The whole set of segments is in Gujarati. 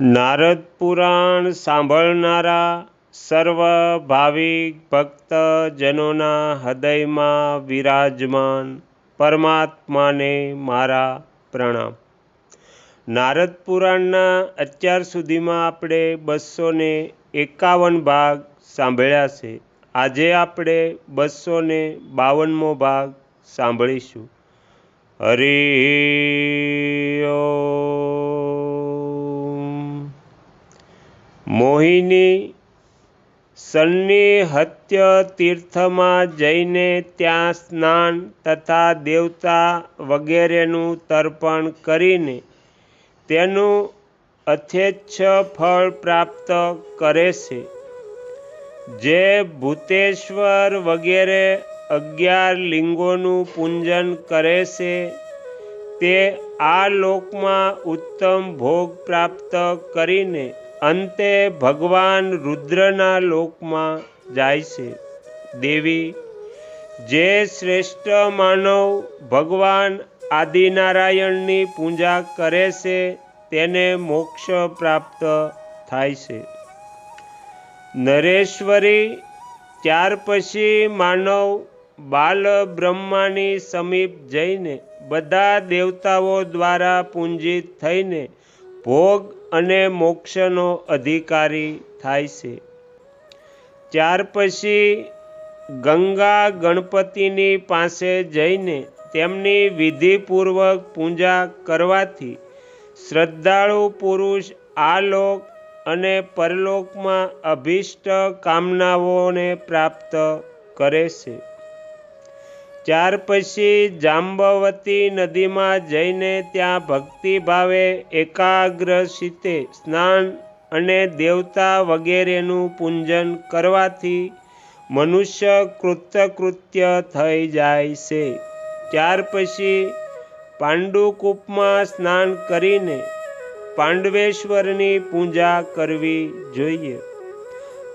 નારદ પુરાણ સાંભળનારા સર્વ ભાવિક ભક્તજનોના હૃદયમાં વિરાજમાન પરમાત્માને મારા પ્રણામ. નારદ પુરાણના અત્યાર સુધીમાં આપણે બસો ને એકાવન ભાગ સાંભળ્યા છે. આજે આપણે બસો ને બાવનમો ભાગ સાંભળીશું. હરિ મોહિની સન્નિહત્ય તીર્થમાં જઈને ત્યાં સ્નાન તથા દેવતા વગેરેનું તર્પણ કરીને તેનું અથેચ્છ ફળ પ્રાપ્ત કરે છે. જે ભૂતેશ્વર વગેરે અગિયાર લિંગોનું પૂજન કરે છે, તે આ લોકમાં ઉત્તમ ભોગ પ્રાપ્ત કરીને અંતે ભગવાન રુદ્રના લોકમાં જાય છે. દેવી, જે શ્રેષ્ઠ માનવ ભગવાન આદિનારાયણની પૂજા કરે છે, તેને મોક્ષ પ્રાપ્ત થાય છે. નરેશ્વરી, ત્યાર પછી માનવ બાલ બ્રહ્માની સમીપ જઈને બધા દેવતાઓ દ્વારા પૂંજિત થઈને ભોગ અને મોક્ષનો અધિકારી થાય છે. ત્યાર પછી ગંગા ગણપતિની પાસે જઈને તેમની વિધિપૂર્વક પૂજા કરવાથી શ્રદ્ધાળુ પુરુષ આ લોક અને પરલોકમાં અભિષ્ટ કામનાઓને પ્રાપ્ત કરે છે. ત્યાર પછી જાંબવતી નદીમાં જઈને ત્યાં ભક્તિભાવે એકાગ્રશીતે સ્નાન અને દેવતા વગેરેનું પૂજન કરવાથી મનુષ્ય કૃતકૃત્ય થઈ જાય છે. ત્યાર પછી પાંડુકૂપમાં સ્નાન કરીને પાંડવેશ્વરની પૂજા કરવી જોઈએ.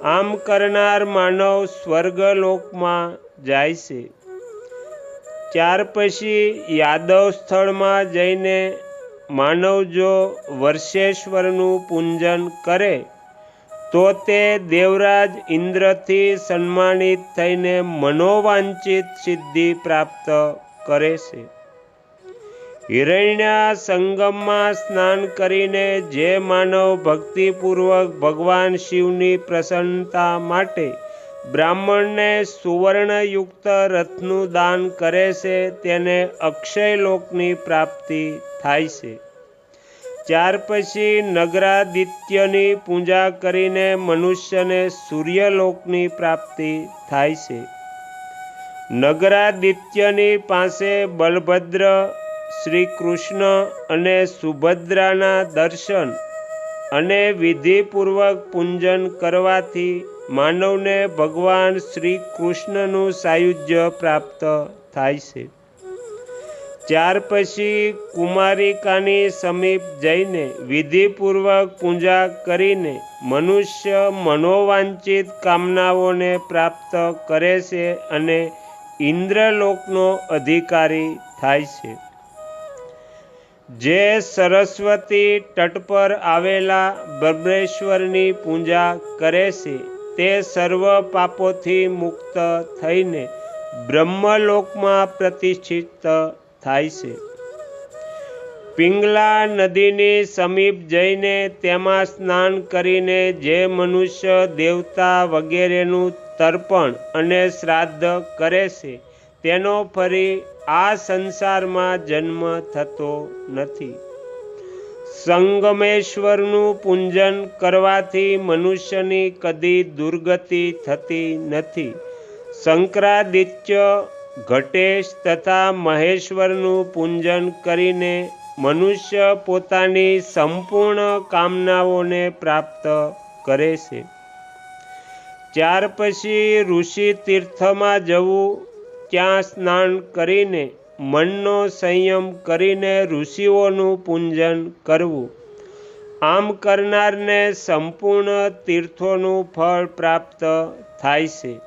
આમ કરનાર માનવ સ્વર્ગલોકમાં જાય છે. ત્યાર પછી યાદવ સ્થળમાં જઈને માનવ જો વર્ષેશ્વરનું પૂજન કરે, તો તે દેવરાજ ઇન્દ્રથી સન્માનિત થઈને મનોવાંચિત સિદ્ધિ પ્રાપ્ત કરે છે. હિરણ્યા સંગમમાં સ્નાન કરીને જે માનવ ભક્તિપૂર્વક ભગવાન શિવની પ્રસન્નતા માટે બ્રાહ્મણને સુવર્ણયુક્ત રથનું દાન કરે છે, તેને અક્ષયલોકની પ્રાપ્તિ થાય છે. ત્યાર પછી નગરાદિત્યની પૂજા કરીને મનુષ્યને સૂર્યલોકની પ્રાપ્તિ થાય છે. નગરાદિત્યની પાસે બલભદ્ર શ્રી કૃષ્ણ અને સુભદ્રાના દર્શન અને વિધિપૂર્વક પૂજન કરવાથી માનવને ભગવાન શ્રી કૃષ્ણનું સાયુજ્ય પ્રાપ્ત થાય છે. ત્યાર પછી કુમારિકાની સમીપ જઈને વિધિપૂર્વક પૂજા કરીને મનુષ્ય મનોવાંચિત કામનાઓને પ્રાપ્ત કરે છે અને ઇન્દ્રલોકનો અધિકારી થાય છે. જે સરસ્વતી તટ પર આવેલા બ્રહ્મેશ્વરની પૂજા કરે છે તે સર્વ પાપોથી મુક્ત થઈને બ્રહ્મલોકમાં પ્રતિષ્ઠિત થાય છે. પિંગલા નદીની સમીપ જઈને તેમાં સ્નાન કરીને જે મનુષ્ય દેવતા વગેરેનું તર્પણ અને શ્રાદ્ધ કરે છે, તેનો ફરી આ સંસારમાં જન્મ થતો નથી. સંગમેશ્વરનું પૂજન કરવાથી મનુષ્યની કદી દુર્ગતિ થતી નથી. શંકરાદિત્ય ઘટેશ તથા મહેશ્વરનું પૂજન કરીને મનુષ્ય પોતાની સંપૂર્ણ કામનાઓને પ્રાપ્ત કરે છે. ત્યાર પછી ઋષિ તીર્થમાં જવું, ત્યાં સ્નાન કરીને મનનો સંયમ કરીને ઋષિઓનું પૂજન કરવું. આમ કરનારને સંપૂર્ણ તીર્થોનું ફળ પ્રાપ્ત થાય છે.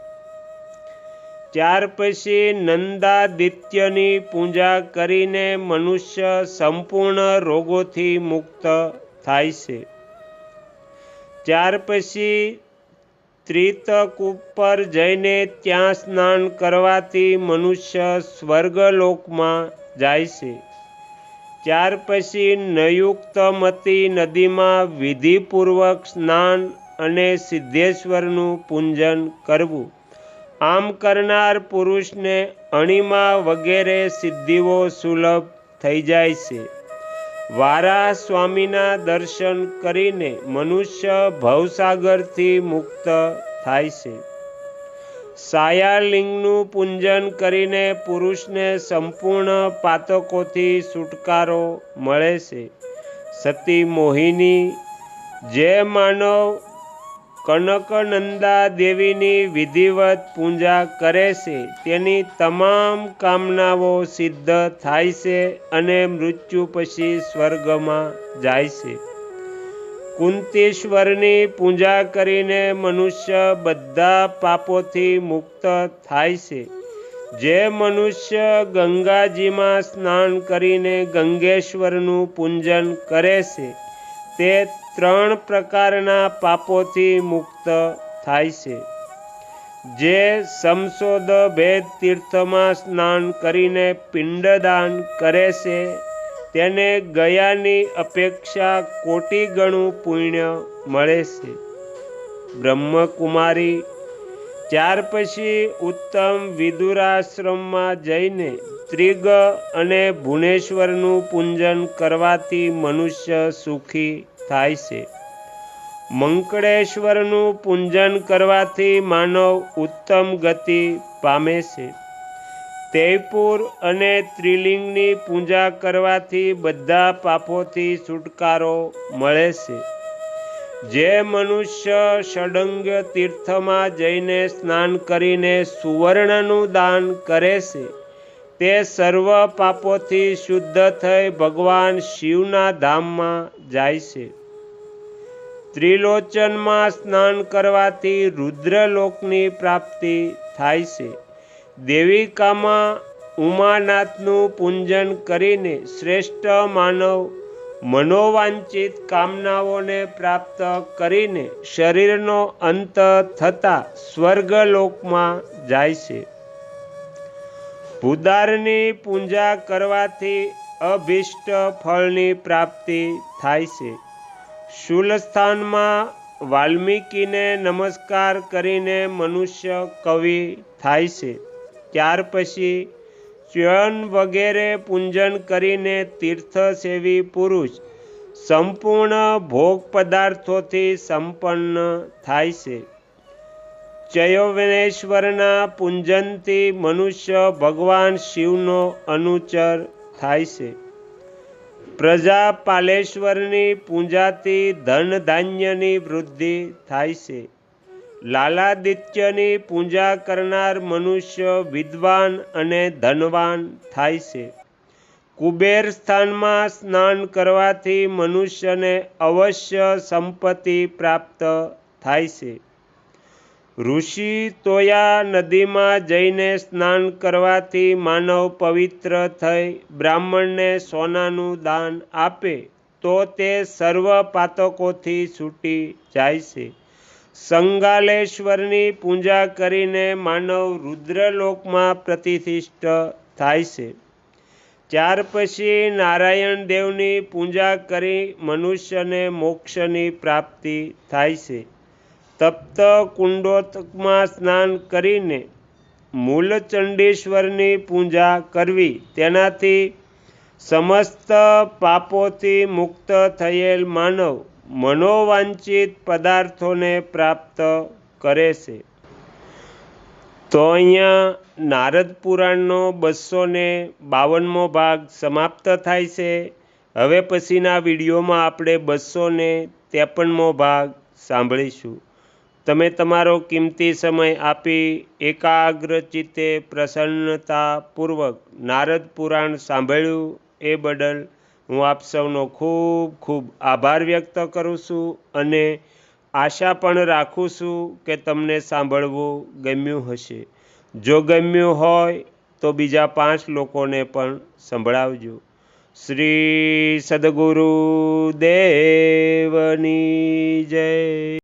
ત્યાર પછી નંદાદિત્યની પૂજા કરીને મનુષ્ય સંપૂર્ણ રોગોથી મુક્ત થાય છે. ત્યાર પછી ત્રિતક ઉપર જઈને ત્યાં સ્નાન કરવાથી મનુષ્ય સ્વર્ગલોકમાં જાય છે. ત્યાર પછી નયુક્તમતી નદીમાં વિધિપૂર્વક સ્નાન અને સિદ્ધેશ્વરનું પૂજન કરવું. આમ કરનાર પુરુષને અણિમા વગેરે સિદ્ધિઓ સુલભ થઈ જાય છે. વારા સ્વામીના દર્શન કરીને મનુષ્ય ભવસાગરથી મુક્ત થાય છે. સાયાલિંગનું પૂજન કરીને પુરુષને સંપૂર્ણ પાતકોથી છુટકારો મળે છે. સતી મોહિની, જે માનવ કનકનંદા દેવીની વિધિવત પૂજા કરે છે. તેની તમામ કામનાઓ સિદ્ધ થાય છે અને મૃત્યુ પછી સ્વર્ગમાં જાય છે. કુંતીશ્વરની પૂજા કરીને મનુષ્ય બધા પાપોથી મુક્ત થાય છે. જે મનુષ્ય ગંગાજીમાં સ્નાન કરીને ગંગેશ્વરનું પૂજન કરે છે, તે ત્રણ પ્રકારના પાપોથી મુક્ત થાય છે. જે સમસોદ ભેદ તીર્થમાં સ્નાન કરીને પિંડદાન કરે છે, તેને ગયાની અપેક્ષા કોટી ગણું પુણ્ય મળે છે. બ્રહ્મકુમારી ત્યાર પછી ઉત્તમ વિદુરાશ્રમમાં જઈને ત્રિગ અને ભુવનેશ્વરનું પૂજન કરવાથી મનુષ્ય સુખી થાય છે. મંકળેશ્વરનું પૂજન કરવાથી માનવ ઉત્તમ ગતિ પામે છે. તૈપુર અને ત્રિલિંગની પૂજા કરવાથી બધા પાપોથી છુટકારો મળે છે. જે મનુષ્ય ષડંગ તીર્થમાં જઈને સ્નાન કરીને સુવર્ણનું દાન કરે છે. તે સર્વ પાપોથી શુદ્ધ થઈ ભગવાન શિવના ધામમાં જાય છે. ત્રિલોચનમાં સ્નાન કરવાથી રુદ્રલોકની પ્રાપ્તિ થાય છે. દેવિકામાં ઉમાનાથનું પૂજન કરીને શ્રેષ્ઠ માનવ મનોવાંચિત કામનાઓને પ્રાપ્ત કરીને શરીરનો અંત થતાં સ્વર્ગલોકમાં જાય છે. ભૂદારની પૂજા કરવાથી અભિષ્ટ ફળની પ્રાપ્તિ થાય છે. શૂલસ્થાનમાં વાલ્મીકીને નમસ્કાર કરીને મનુષ્ય કવિ થાય છે. ત્યાર પછી ચ્યન વગેરે પૂજન કરીને તીર્થસેવી પુરુષ સંપૂર્ણ ભોગ પદાર્થોથી સંપન્ન થાય છે. ચયોવનેશ્વરના પૂંજનથી મનુષ્ય ભગવાન શિવનો અનુચર થાય છે. પ્રજા પાલેશ્વરની પૂજાથી ધન ધાન્યની વૃદ્ધિ થાય છે. લાલાદિત્યની પૂજા કરનાર મનુષ્ય વિદ્વાન અને ધનવાન થાય છે. કુબેર સ્થાનમાં સ્નાન કરવાથી મનુષ્યને અવશ્ય સંપત્તિ પ્રાપ્ત થાય છે. ઋષિ તોયા નદીમાં જઈને સ્નાન કરવાથી માનવ પવિત્ર થઈ બ્રાહ્મણને સોનાનું દાન આપે, તો તે સર્વ પાતકોથી છૂટી જાય છે. સંગાલેશ્વરની પૂજા કરીને માનવ રુદ્રલોકમાં પ્રતિષ્ઠિત થાય છે. ત્યાર પછી નારાયણ દેવની પૂજા કરી મનુષ્યને મોક્ષની પ્રાપ્તિ થાય છે. તપ્ત કુંડોતકમાં સ્નાન કરીને મૂલચંડેશ્વરની પૂજા કરવી. તેનાથી સમસ્ત પાપોથી મુક્ત થયેલ માનવ મનોવાંચિત પદાર્થોને પ્રાપ્ત કરે છે. તો અહીંયા નારદ પુરાણનો બસો ને બાવનમો ભાગ સમાપ્ત થાય છે. હવે પછીના વિડીયોમાં આપણે બસો ને ત્રેપનમો ભાગ સાંભળીશું. તમે તમારો કિંમતી સમય આપી એકાગ્ર ચિત્તે પ્રસન્નતાપૂર્વક નારદ પુરાણ સાંભળ્યું એ બદલ હું આપ સૌનો ખૂબ ખૂબ આભાર વ્યક્ત કરું છું અને આશા પણ રાખું છું કે તમને સાંભળવું ગમ્યું હશે. જો ગમ્યું હોય તો બીજા પાંચ લોકોને પણ સંભળાવજો. શ્રી સદગુરુ દેવની જય.